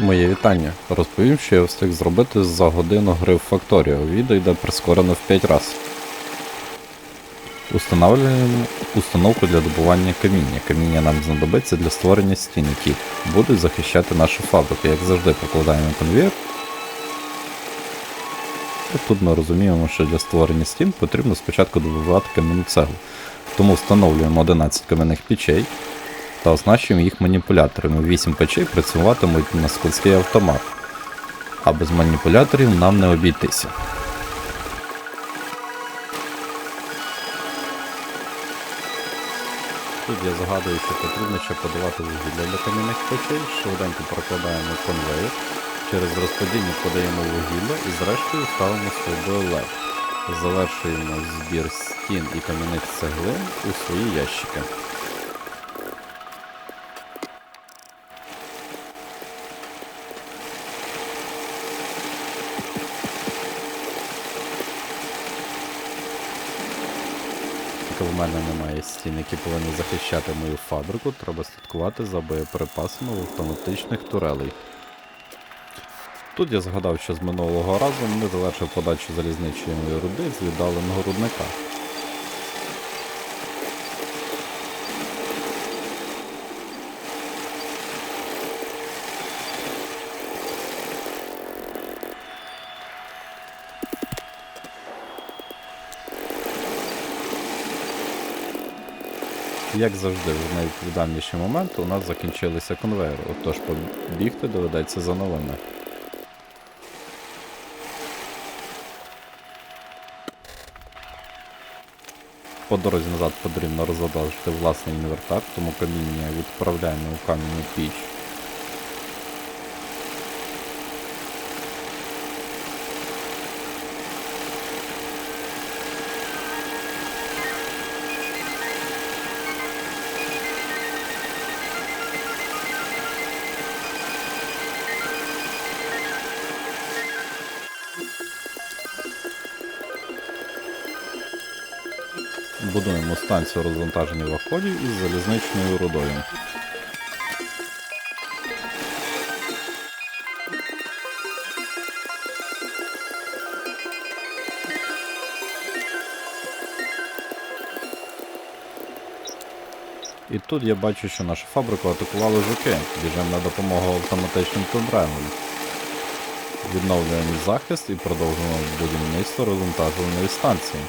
Моє вітання. Розповім, що я встиг зробити за годину гри в Factorio. Відео йде прискорено в 5 разів. Установлюємо установку для добування каміння. Каміння нам знадобиться для створення стін, які будуть захищати нашу фабрику. Як завжди, покладаємо конвейер. Тут ми розуміємо, що для створення стін потрібно спочатку добувати кам'яну цеглу. Тому встановлюємо 11 кам'яних печей та оснащуємо їх маніпуляторами. 8 печей працюватимуть на складський автомат, а без маніпуляторів нам не обійтися. Тут я загадую, що потрібно ще подавати вугілля для кам'яних печей, швиденько прокладаємо конвейер, через розподільник подаємо вугілля і зрештою ставимо свій бойлер. Завершуємо збір стін і кам'яних цеглин у свої ящики. Мене немає стін, які повинні захищати мою фабрику, треба слідкувати за боєприпасами автоматичних турелей. Тут я згадав, що з минулого разу не завершив подачу залізничної руди з віддаленого рудника. Як завжди, в найвідповідальніші моменти у нас закінчилися конвейери, отож побігти доведеться за новими. По дорозі назад потрібно розвантажити власний інвертар, тому каміння відправляємо у кам'яну піч. Будуємо станцію розвантаження ваходів із залізничною рудою. І тут я бачу, що нашу фабрику атакували жуки. Біжимо на допомогу автоматичним тундревам. Відновлюємо захист і продовжуємо будівництво розвантажувальної станції.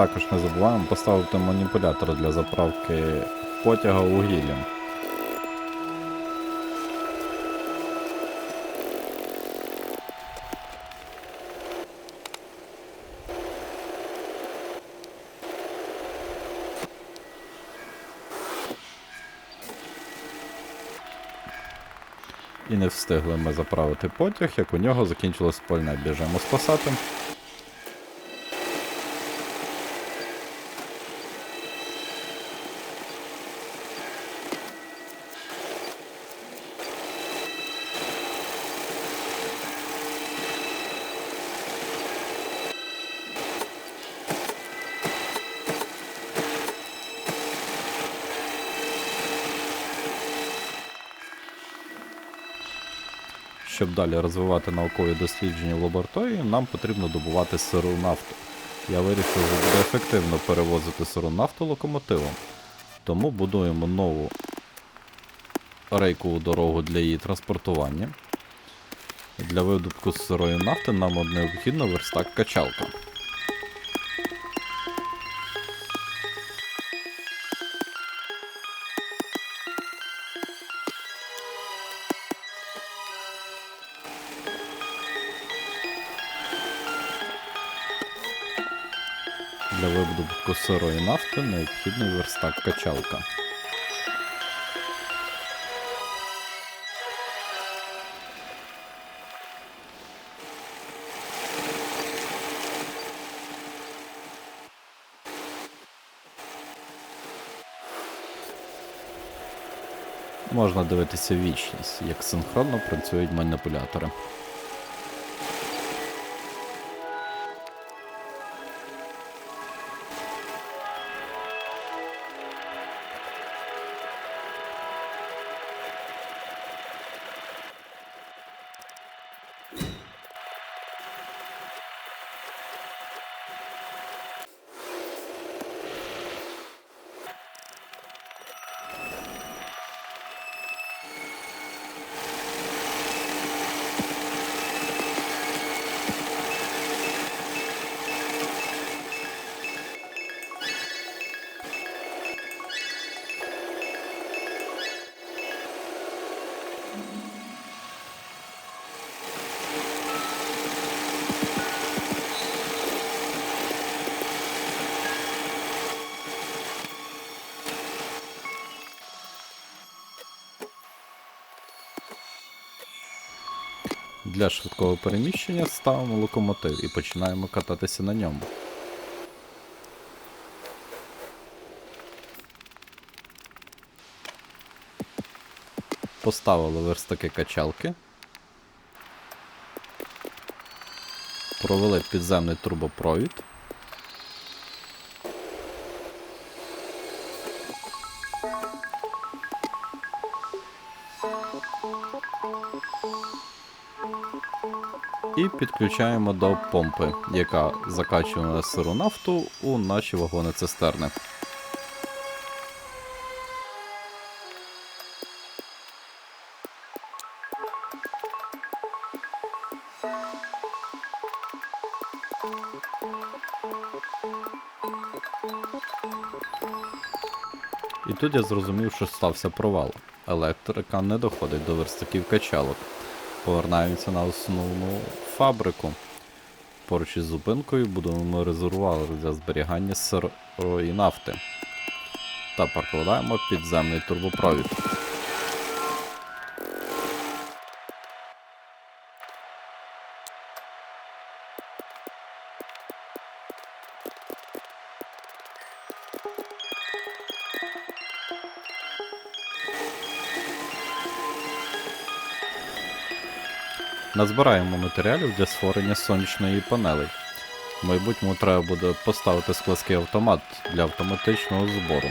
Також не забуваємо поставити маніпулятор для заправки потяга вугіллям. І не встигли ми заправити потяг, як у нього закінчилось пальне. Біжимо спасати. Щоб далі розвивати наукові дослідження в лабораторії, нам потрібно добувати сиру нафту. Я вирішив, що буде ефективно перевозити сиру нафту локомотивом. Тому будуємо нову рейкову дорогу для її транспортування. Для видобутку сирої нафти нам необхідно верстак Для видобутку сирої нафти необхідний верстак качалка. Можна дивитися вічність, як синхронно працюють маніпулятори. Для швидкого переміщення ставимо локомотив і починаємо кататися на ньому. Поставили верстаки качалки. Провели підземний трубопровід. І підключаємо до помпи, яка закачує сиру нафту у наші вагони цистерни. І тут я зрозумів, що стався провал. Електрика не доходить до верстаків качалок. Повернаємося на основну фабрику. Поруч із зупинкою будуємо резервуар для зберігання сирої нафти. Та прокладаємо підземний турбопровід. Назбираємо матеріалів для створення сонячної панелі. В майбутньому треба буде поставити складський автомат для автоматичного збору.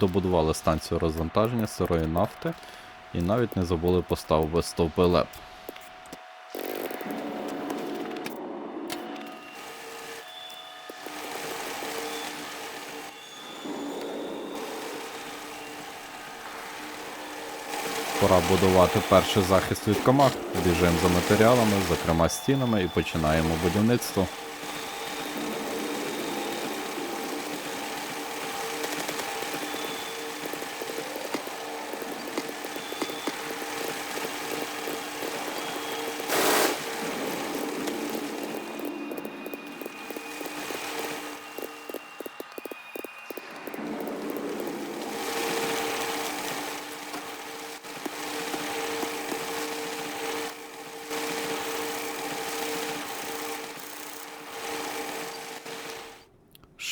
Добудували станцію розвантаження сирої нафти і навіть не забули поставити стовпи ЛЕП. Пора будувати перший захист від комах. Біжимо за матеріалами, зокрема стінами, і починаємо будівництво.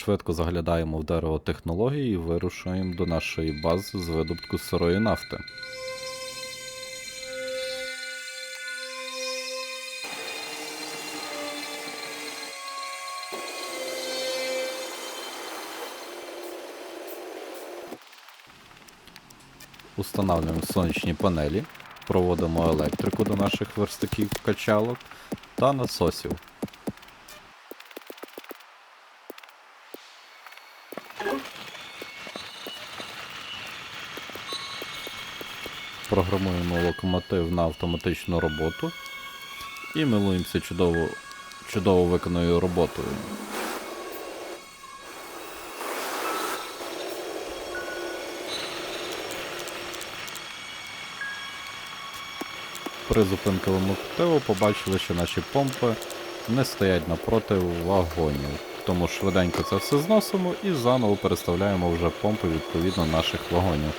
Швидко заглядаємо в дерево технології і вирушуємо до нашої бази з видобутку сирої нафти. Устанавливаємо сонячні панелі, проводимо електрику до наших верстаків качалок та насосів. Програмуємо локомотив на автоматичну роботу і милуємося чудово чудово виконаною роботою. При зупинці ломотиву побачили, що наші помпи не стоять напроти вагонів. Тому швиденько це все зносимо і заново переставляємо вже помпи відповідно наших вагонів.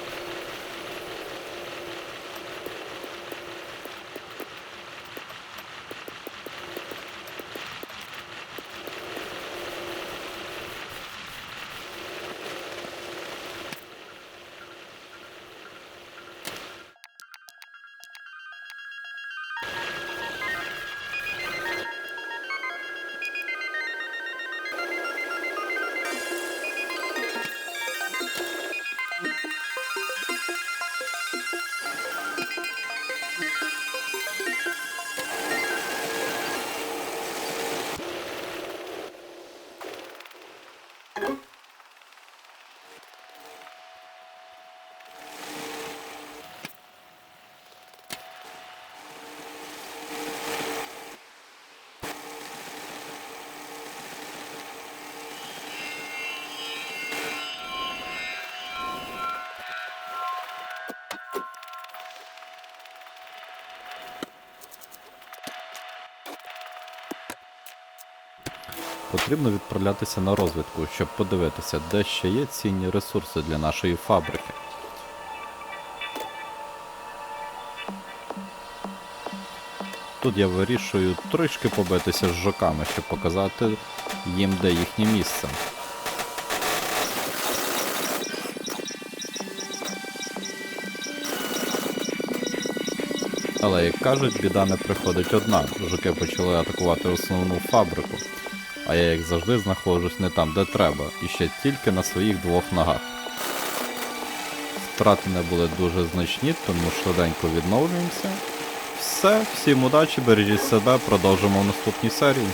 Потрібно відправлятися на розвідку, щоб подивитися, де ще є цінні ресурси для нашої фабрики. Тут я вирішую трішки побитися з жоками, щоб показати їм, де їхнє місце. Але як кажуть, біда не приходить одна. Жуки почали атакувати основну фабрику. А я, як завжди, знаходжусь не там, де треба, і ще тільки на своїх двох ногах. Втрати не були дуже значні, тому швиденько відновлюємося. Все, всім удачі, бережіть себе, продовжимо в наступній серії.